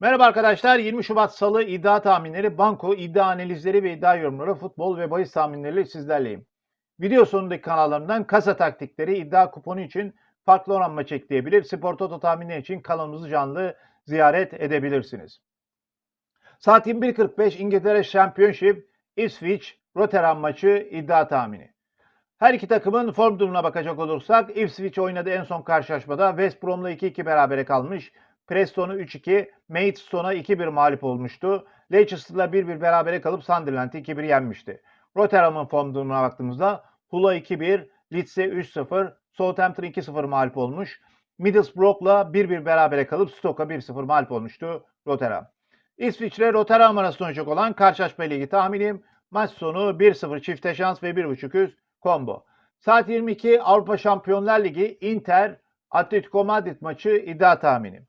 Merhaba arkadaşlar. 20 Şubat Salı iddia tahminleri, banko, iddia analizleri ve iddia yorumları, futbol ve bahis tahminleriyle sizlerleyim. Video sonundaki kanallarımdan kasa taktikleri, iddia kuponu için farklı oran maçı ekleyebilir, spor toto tahminleri için kanalımızı canlı ziyaret edebilirsiniz. Saat 21.45 İngiltere Championship, Ipswich, Rotterdam maçı iddia tahmini. Her iki takımın form durumuna bakacak olursak Ipswich oynadığı en son karşılaşmada West Brom'la 2-2 berabere kalmış. Preston'u 3-2, Maidstone'a 2-1 mağlup olmuştu. Leicester'la 1-1 berabere kalıp Sunderland'ı 2-1 yenmişti. Rotterdam'ın form durumuna baktığımızda Hull'a 2-1, Leeds'e 3-0, Southampton 2-0 mağlup olmuş. Middlesbrough'la 1-1 berabere kalıp Stoke'a 1-0 mağlup olmuştu Rotterdam. İsviçre ile Rotterdam arasında oynayacak olan karşılaşma ile ilgili tahminim maç sonu 1-0 çifte şans ve 1.5 üst combo. Saat 22 Avrupa Şampiyonlar Ligi Inter Atletico Madrid maçı iddia tahminim.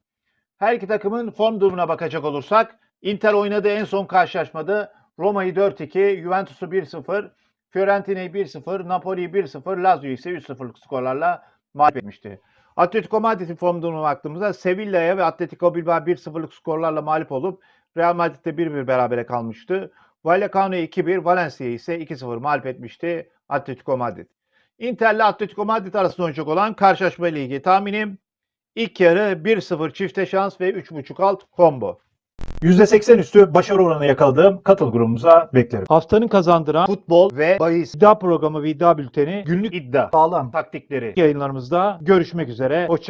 Her iki takımın form durumuna bakacak olursak Inter oynadığı en son karşılaşmada Roma'yı 4-2, Juventus'u 1-0, Fiorentina'yı 1-0, Napoli'yi 1-0, Lazio'yu ise 3-0'lık skorlarla mağlup etmişti. Atletico Madrid'in form durumuna baktığımızda Sevilla'ya ve Atletico Bilbao 1-0'lık skorlarla mağlup olup Real Madrid'de 1-1 berabere kalmıştı. Vallecano'ya 2-1, Valencia'yı ise 2-0 mağlup etmişti Atletico Madrid. Inter ile Atletico Madrid arasında oynayacak olan karşılaşma ile ilgili tahminim ilk yarı 1-0 çifte şans ve 3.5 alt combo. %80 üstü başarı oranı yakaladığım katıl grubumuza beklerim. Haftanın kazandıran futbol ve bahis iddia programı ve iddia bülteni günlük iddia Sağlam. taktikleri yayınlarımızda görüşmek üzere. Hoşça